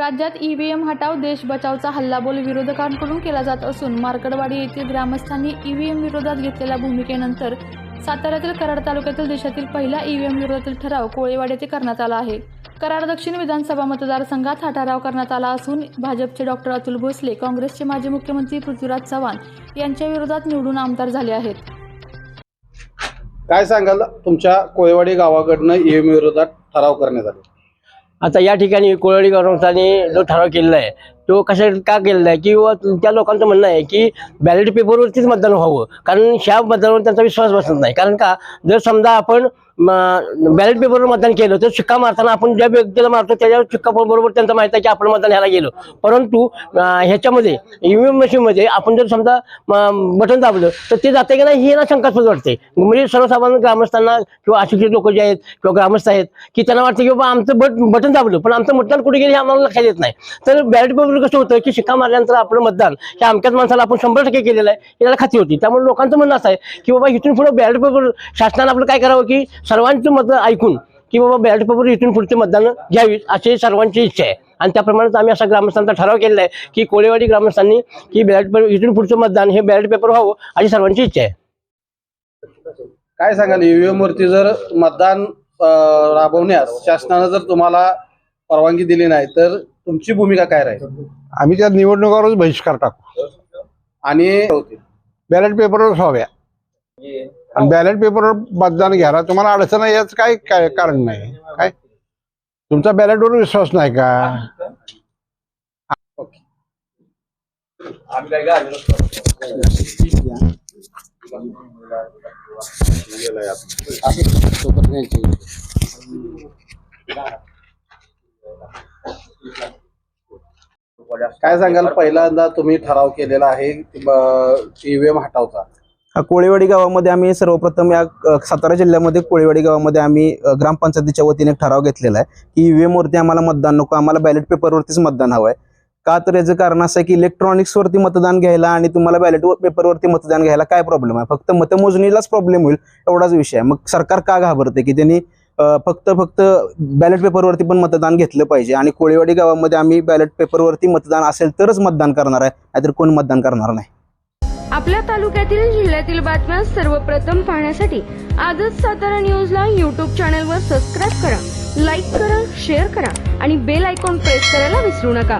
राज्यात ईव्हीएम हटाव देश बचावचा हल्लाबोल विरोधकांकडून केला जात असून मार्कडवाडी येथील ग्रामस्थांनी ईव्हीएम विरोधात घेतलेल्या भूमिकेनंतर साताऱ्यातील कराड तालुक्यातील देशातील पहिला ईव्हीएम विरोधातील ठराव कोळेवाडी येथे करण्यात आला आहे. कराड दक्षिण विधानसभा मतदारसंघात हा ठराव करण्यात आला असून भाजपचे डॉक्टर अतुल भोसले काँग्रेसचे माजी मुख्यमंत्री पृथ्वीराज चव्हाण यांच्या विरोधात निवडून आमदार झाले आहेत. काय सांगाल? तुमच्या कोळेवाडी गावाकडनं ईव्हीएम विरोधात ठराव करण्यात आला. आता या ठिकाणी कोळवडी गव्हर्नमेंटने जो ठराव केलेला आहे तो कशासाठी का केलेला आहे? किंवा त्या लोकांचं म्हणणं आहे की बॅलेट पेपरवरतीच मतदान व्हावं. कारण ह्या मतदानावर त्यांचा विश्वास बसत नाही. कारण का? जर समजा आपण बॅलेट पेपरवर मतदान केलं तर शिक्का मारताना आपण ज्या व्यक्तीला मारतो त्याच्यावर शिक्का बरोबर त्यांचं माहिती आहे की आपण मतदान ह्याला गेलो. परंतु ह्याच्यामध्ये ईव्हीएम मशीनमध्ये आपण जर समजा बटन दाबलं तर ते जाते की नाही हे ना शंकास्पद वाटते म्हणजे सर्वसाधारण ग्रामस्थांना किंवा अशिक्षित लोक जे आहेत किंवा ग्रामस्थ आहेत की त्यांना वाटतं की बाबा आमचं बट बटन दाबलं पण आमचं मतदान कुठे गेलं हे आम्हाला लक्षात येत नाही. तर बॅलेट पेपर कसं होतं की शिक्का मारल्यानंतर आपलं मतदान हे अमक्याच माणसाला आपण शंभर टक्के केलेलं आहे याला खाती खात्री होती. त्यामुळे लोकांचं म्हणणं असं आहे की बाबा इथून पुढे बॅलेट पेपर शासनानं आपलं काय करावं की सर्वांचं मत ऐकून की बाबा बॅलेट पेपर इथून पुढचे मतदान घ्यावी अशी सर्वांची इच्छा आहे. आणि त्याप्रमाणेच आम्ही असा ग्रामस्थांचा ठराव केलेला आहे की कोळेवाडी ग्रामस्थांनी की बॅलेट पेपर इथून पुढचं मतदान हे बॅलेट पेपर व्हावं अशी सर्वांची इच्छा आहे. काय सांगाल? ईव्हीएम वरती जर मतदान राबवण्यास शासनानं जर तुम्हाला परवानगी दिली नाही तर तुमची भूमिका काय राहील? आम्ही त्या निवडणुकावरच बहिष्कार टाकू. आणि बॅलेट पेपरवर व्हाव्या आणि बॅलेट पेपरवर मतदान घ्यायला तुम्हाला अडचण आहे याच काय काय कारण नाही. काय? तुमचा बॅलेटवर विश्वास नाही का? काय सांगाल? पहिल्यांदा तुम्ही ठराव केलेला आहे ईव्हीएम हटावचा. हा कोळेवाडी गावामध्ये आम्ही सर्वप्रथम या अ, सातारा जिल्ह्यामध्ये कोळेवाडी गावामध्ये आम्ही अ, ग्रामपंचायतीच्या वतीने एक ठराव घेतलेला आहे की ईव्हीएम वरती आम्हाला मतदान नको आम्हाला बॅलेट पेपरवरतीच मतदान हवं आहे का तर याचं कारण असं आहे की इलेक्ट्रॉनिक्स वरती मतदान घ्यायला आणि तुम्हाला बॅलेट पेपरवरती मतदान घ्यायला काय प्रॉब्लेम आहे? फक्त मतमोजणीलाच प्रॉब्लेम होईल एवढाच विषय आहे. मग सरकार का घाबरते की त्यांनी फक्त फक्त बॅलेट पेपरवरती पण मतदान घेतलं पाहिजे. आणि कोळेवाडी गावामध्ये आम्ही बॅलेट पेपरवरती मतदान असेल तरच मतदान करणार आहे. नाहीतर कोण मतदान करणार नाही? आपल्या तालुक्यातील जिल्ह्यातील बातम्या सर्वप्रथम पाहण्यासाठी आजच सातारा न्यूजला यूट्यूब चॅनलवर सबस्क्राईब करा लाईक करा शेअर करा आणि बेल आयकॉन प्रेस करायला विसरू नका.